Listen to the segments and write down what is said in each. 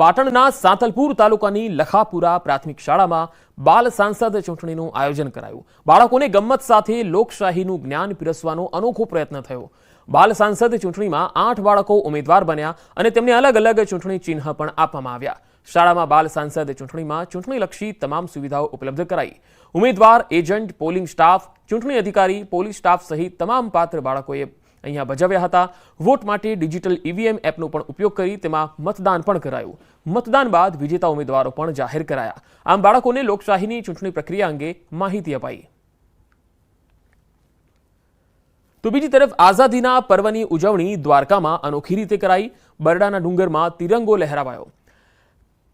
પાટણના સાંતલપુર તાલુકાની લખાપુરા પ્રાથમિક શાળામાં બાલ સાંસદ ચૂંટણીનું આયોજન કરાયું. બાળકોને ગમ્મત સાથે લોકશાહીનું જ્ઞાન પીરસવાનો અનોખો પ્રયત્ન થયો. બાલ સાંસદ ચૂંટણીમાં આઠ બાળકો ઉમેદવાર બન્યા અને તેમને અલગ અલગ ચૂંટણી ચિહ્ન પણ આપવામાં આવ્યા. શાળામાં બાલ સાંસદ ચૂંટણીમાં ચૂંટણીલક્ષી તમામ સુવિધાઓ ઉપલબ્ધ કરાઈ. ઉમેદવાર, એજન્ટ, પોલિંગ સ્ટાફ, ચૂંટણી અધિકારી, પોલીસ સ્ટાફ સહિત તમામ પાત્ર બાળકોએ અહીંયા બજાવ્યા હતા. વોટ માટે ડિજિટલ ઈવીએમ એપનો પણ ઉપયોગ કરી તેમાં મતદાન પણ કરાયું. મતદાન બાદ વિજેતા ઉમેદવારો પણ જાહેર કરાયા. આમ બાળકોને લોકશાહીની ચૂંટણી પ્રક્રિયા અંગે માહિતી અપાઈ. તો બીજી તરફ આઝાદીના પર્વની ઉજવણી દ્વારકામાં અનોખી રીતે કરાઈ. બરડાના ડુંગરમાં તિરંગો લહેરાવાયો.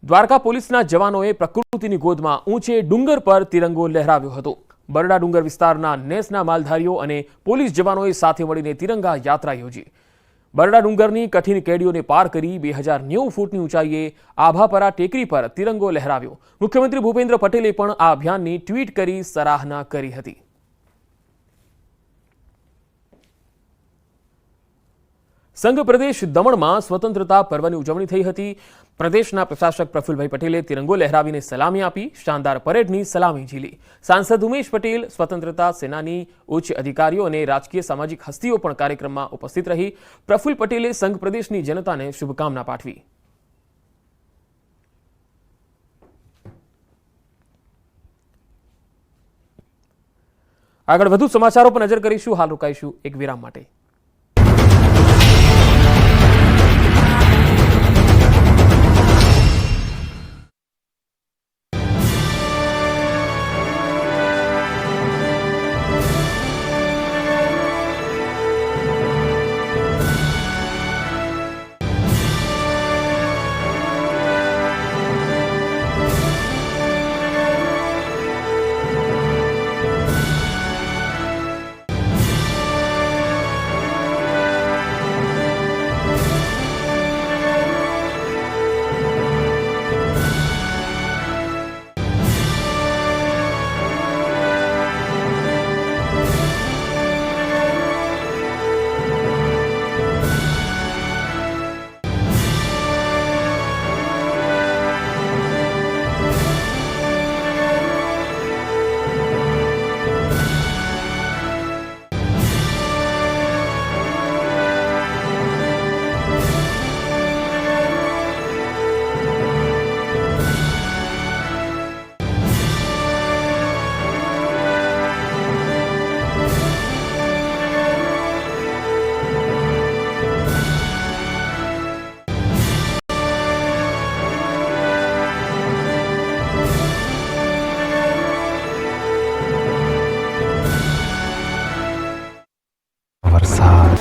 દ્વારકા પોલીસના જવાનોએ પ્રકૃતિની ગોદમાં ઊંચે ડુંગર પર તિરંગો લહેરાવ્યો હતો. બરડા ડુંગર વિસ્તારના નેસના માલધારીઓ અને પોલીસ જવાનોએ સાથે મળીને તિરંગા યાત્રા યોજી. બરડા ડુંગરની કઠિન કેડીઓને પાર કરી બે હજાર નેવું ફૂટની ઊંચાઈએ આભાપરા ટેકરી પર તિરંગો લહેરાવ્યો. મુખ્યમંત્રી ભૂપેન્દ્ર પટેલે પણ આ અભિયાનની ટ્વીટ કરી સરાહના કરી હતી. સંઘ પ્રદેશ દમણમાં સ્વતંત્રતા પર્વની ઉજવણી થઈ હતી. પ્રદેશના પ્રશાસક પ્રફુલભાઈ પટેલે તિરંગો લહેરાવીને સલામી આપી, શાનદાર પરેડની સલામી ઝીલી. સાંસદ ઉમેશ પટેલ સ્વતંત્રતા સેનાની ઉચ્ચ અધિકારીઓ અને રાજકીય સામાજિક હસ્તીઓ પણ કાર્યક્રમમાં ઉપસ્થિત રહી. પ્રફુલ પટેલે સંઘ પ્રદેશની જનતાને શુભકામના પાઠવી. આગળ વધુ સમાચારો પર નજર કરીશું. હાલ રોકાઈશું એક વિરામ માટે.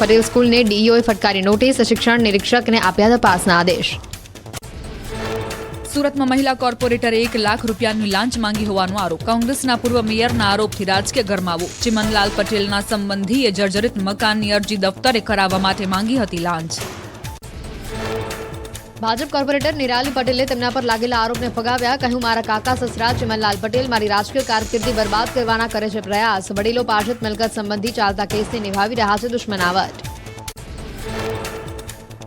પટેલ સ્કૂલને ડીઈઓએ ફટકારી નોટિસ, શિક્ષણ નિરીક્ષકને આપ્યા તપાસના આદેશ. સુરતમાં મહિલા કોર્પોરેટરે એક લાખ રૂપિયાની લાંચ માંગી હોવાનો આરોપ. કોંગ્રેસના પૂર્વ મેયરના આરોપથી રાજકીય ગરમાવો. ચિમનલાલ પટેલના સંબંધીએ જર્જરિત મકાનની અરજી દફતરે કરાવવા માટે માંગી હતી લાંચ. ભાજપ કોર્પોરેટર નિરાલી પટેલે તેમના પર લાગેલા આરોપને ફગાવ્યા. કહ્યું, મારા કાકા સસરા ચિમનલાલ પટેલ, મારી રાજકીય કારકિર્દી બરબાદ કરવાના કરે છે પ્રયાસ. વડીલો પાર્ષદ મિલકત સંબંધી ચાલતા કેસને નિભાવી રહ્યા છે દુશ્મનાવટ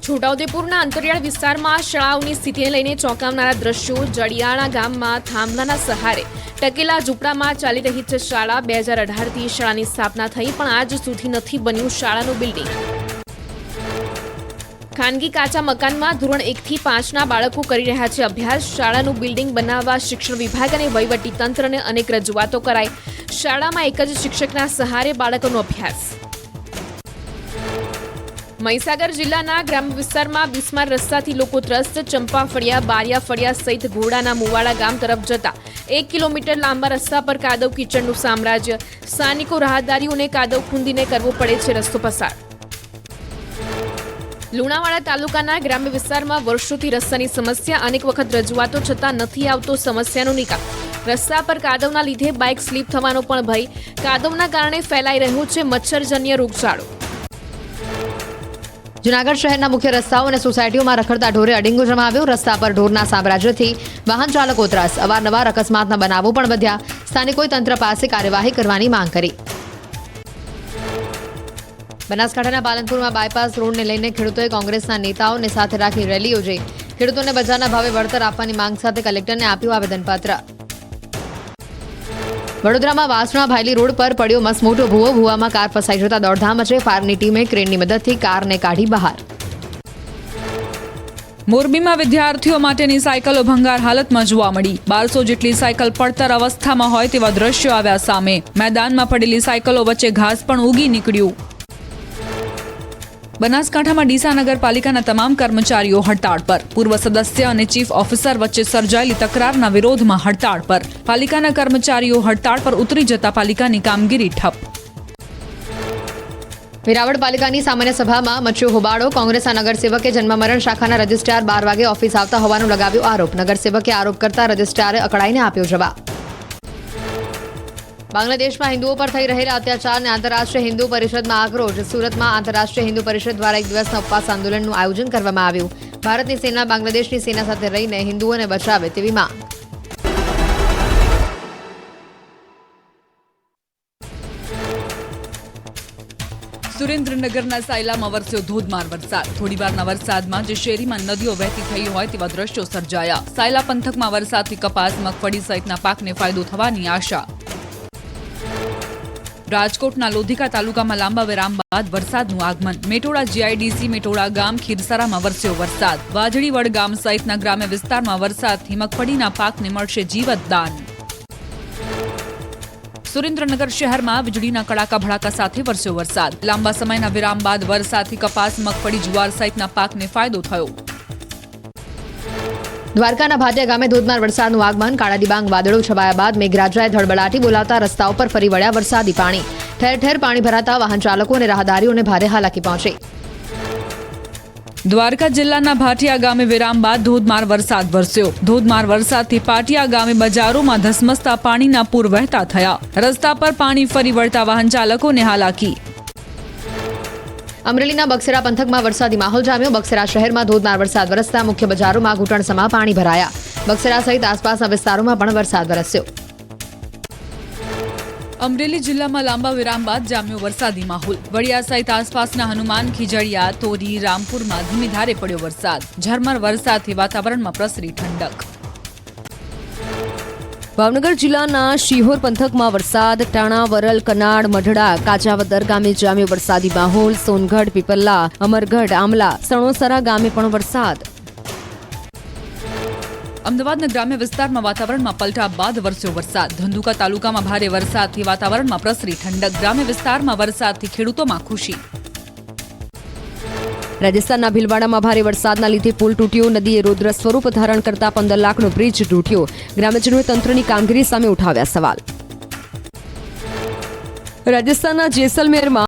છોટાઉદેપુરના અંતરિયાળ વિસ્તારમાં શાળાઓની સ્થિતિને લઈને ચોંકાવનારા દ્રશ્યો જડિયાણા ગામમાં થાંભલાના સહારે ટકેલા ઝૂંપડામાં ચાલી રહી છે શાળા. બે હજાર અઢારથી શાળાની સ્થાપના થઈ, પણ આજ સુધી નથી બન્યું શાળાનું બિલ્ડિંગ. ખાનગી કાચા મકાનમાં ધોરણ એકથી પાંચના બાળકો કરી રહ્યા છે અભ્યાસ. શાળાનું બિલ્ડિંગ બનાવવા શિક્ષણ વિભાગ અને વહીવટી તંત્રને અનેક રજૂઆતો કરાઈ. શાળામાં એક જ શિક્ષકના સહારે બાળકોનો અભ્યાસ. મહીસાગર જિલ્લાના ગ્રામ્ય વિસ્તારમાં બિસ્માર રસ્તાથી લોકો ત્રસ્ત, ચંપા ફળિયા, બારિયા ફળિયા સહિત ઘોડાના મુવાડા ગામ તરફ જતા. એક કિલોમીટર લાંબા રસ્તા પર કાદવ કિચડનું સામ્રાજ્ય. સ્થાનિકો રાહદારીઓને કાદવ ખૂંદીને કરવો પડે છે રસ્તો પસાર. લુણાવાડા તાલુકાના ગ્રામ્ય વિસ્તારમાં વર્ષોથી રસ્તાની સમસ્યા, અનેક વખત રજૂઆતો છતાં નથી આવતો સમસ્યાનો નિકાલ. રસ્તા પર કાદવના લીધે બાઇક સ્લીપ થવાનો પણ ભય. કાદવના કારણે ફેલાઈ રહ્યો છે મચ્છરજન્ય રોગચાળો. જુનાગઢ શહેરના મુખ્ય રસ્તાઓ અને સોસાયટીઓમાં રખડતા ઢોરે અડીંગો જમાવ્યો. રસ્તા પર ઢોરના સામ્રાજ્યથી વાહન ચાલકો ત્રાસ. અવારનવાર અકસ્માતના બનાવો પણ વધ્યા. સ્થાનિકોએ તંત્ર પાસે કાર્યવાહી કરવાની માંગ કરી. બનાસકાંઠાના પાલનપુરમાં બાયપાસ રોડને લઈને ખેડૂતોએ કોંગ્રેસના નેતાઓને સાથે રાખી રેલી યોજી. ખેડૂતોને બજારના ભાવે વળતર આપવાની માંગ સાથે કલેક્ટરને આપ્યું આવેદનપત્ર. વડોદરામાં વાસણા ભાયલી રોડ પર પડ્યો મસમોટો ભૂવો. ભૂવામાં કાર ફસાઈ જતા દોડધામ છે ફાયરની ટીમે ક્રેનની મદદથી કારને કાઢી બહાર. મોરબીમાં વિદ્યાર્થીઓ માટેની સાયકલો ભંગાર હાલતમાં જોવા મળી. બારસો જેટલી સાયકલ પડતર અવસ્થામાં હોય તેવા દ્રશ્યો આવ્યા સામે. મેદાનમાં પડેલી સાયકલો વચ્ચે ઘાસ પણ ઉગી નીકળ્યું. બનાસકાંઠામાં ડીસા નગરપાલિકાના તમામ કર્મચારીઓ હડતાળ પર. પૂર્વ સદસ્ય અને ચીફ ઓફિસર વચ્ચે સર્જાયેલી તકરારના વિરોધમાં હડતાળ પર. પાલિકાના કર્મચારીઓ હડતાળ પર ઉતરી જતા પાલિકાની કામગીરી ઠપ. વેરાવળ પાલિકાની સામાન્ય સભામાં મચ્યો હોબાળો કોંગ્રેસના નગરસેવકે જન્મમરણ શાખાના રજિસ્ટ્રાર બાર વાગે ઓફિસ આવતા હોવાનું લગાવ્યો આરોપ. નગરસેવકે આરોપ કરતા રજિસ્ટ્રારે અકળાઈને આપ્યો જવાબ. બાંગ્લાદેશમાં હિન્દુઓ પર થઈ રહેલા અત્યાચારને આંતરરાષ્ટ્રીય હિન્દુ પરિષદમાં આક્રોશ. સુરતમાં આંતરરાષ્ટ્રીય હિન્દુ પરિષદ દ્વારા એક દિવસના ઉપવાસ આંદોલનનું આયોજન કરવામાં આવ્યું. ભારતની સેના બાંગ્લાદેશની સેના સાથે રહીને હિન્દુઓને બચાવે તેવી માંગ. સુરેન્દ્રનગરના સાયલામાં વરસ્યો ધોધમાર વરસાદ. થોડીવારના વરસાદમાં જે શેરીમાં નદીઓ વહેતી થઈ હોય તેવા દ્રશ્યો સર્જાયા. સાયલા પંથકમાં વરસાદથી કપાસ, મગફળી સહિતના પાકને ફાયદો થવાની આશા. રાજકોટના લોધિકા તાલુકામાં લાંબા વિરામ બાદ વરસાદનું આગમન. મેટોડા જીઆઈડીસી મેટોડા ગામ, ખીરસરામાં વરસ્યો વરસાદ. વાજળીવડ ગામ સહિતના ગ્રામ્ય વિસ્તારમાં વરસાદથી મગફળીના પાકને મળશે જીવતદાન. સુરેન્દ્રનગર શહેરમાં વીજળીના કડાકા ભડાકા સાથે વરસ્યો વરસાદ. લાંબા સમયના વિરામ બાદ વરસાદથી કપાસ, મગફળી, જુવાર સહિતના પાકને ફાયદો થયો. દ્વારકાના ભાટિયા ગામે ધોધમાર વરસાદનું આગમન, કાળા ડિબાંગ વાદળો છવાયા બાદ મેઘરાજાએ ધડબડાટી બોલાવતા રસ્તા પર ફરી વળ્યા વરસાદી પાણી. ઠેર ઠેર પાણી ભરાતા વાહન ચાલકો અને રાહદારીઓને ભારે હાલાકી પહોંચી. દ્વારકા જિલ્લાના ભાટિયા ગામે વિરામ બાદ ધોધમાર વરસાદ વરસ્યો. ધોધમાર વરસાદથી પાટિયા ગામે બજારોમાં ધસમસતા પાણીના પૂર વહેતા થયા. રસ્તા પર પાણી ફરી વળતા વાહન ચાલકોને હાલાકી. અમરેલીના બક્સરા પંથકમાં વરસાદી માહોલ જામ્યો. બક્સરા શહેરમાં ધોધમાર વરસાદ વરસતા મુખ્ય બજારોમાં ઘૂંટણસમાં પાણી ભરાયા. બક્સરા સહિત આસપાસના વિસ્તારોમાં પણ વરસાદ વરસ્યો. અમરેલી જિલ્લામાં લાંબા વિરામ બાદ જામ્યો વરસાદી માહોલ. વડિયા સહિત આસપાસના હનુમાન, ખીજડીયા, તોરી, રામપુરમાં ધીમી ધારે પડ્યો વરસાદ. ઝરમર વરસાદથી વાતાવરણમાં પ્રસરી ઠંડક. ભાવનગર જિલ્લાના શિહોર પંથકમાં વરસાદ, ટાણા, વરલ કનાડ મઢડા, કાચાવદર ગામે જામ્યો વરસાદી માહોલ, સોનગઢ, પીપલ્લા, અમરગઢ, આમલા, સણોસરા ગામે પણ વરસાદ. અમદાવાદના ગ્રામ્ય વિસ્તારમાં વાતાવરણમાં પલટા બાદ વરસ્યો વરસાદ. ધંધુકા તાલુકામાં ભારે વરસાદથી વાતાવરણમાં પ્રસરી ઠંડક. ગ્રામ્ય વિસ્તારમાં વરસાદથી ખેડૂતોમાં ખુશી. રાજસ્થાનના ભીલવાડામાં ભારે વરસાદના લીધે પુલ તૂટ્યો, નદીએ રૌદ્ર સ્વરૂપ ધારણ કરતા પંદર લાખનો બ્રિજ તૂટ્યો. ગ્રામજનોએ તંત્રની કામગીરી સામે ઉઠાવ્યા સવાલ. રાજસ્થાનના જેસલમેરમાં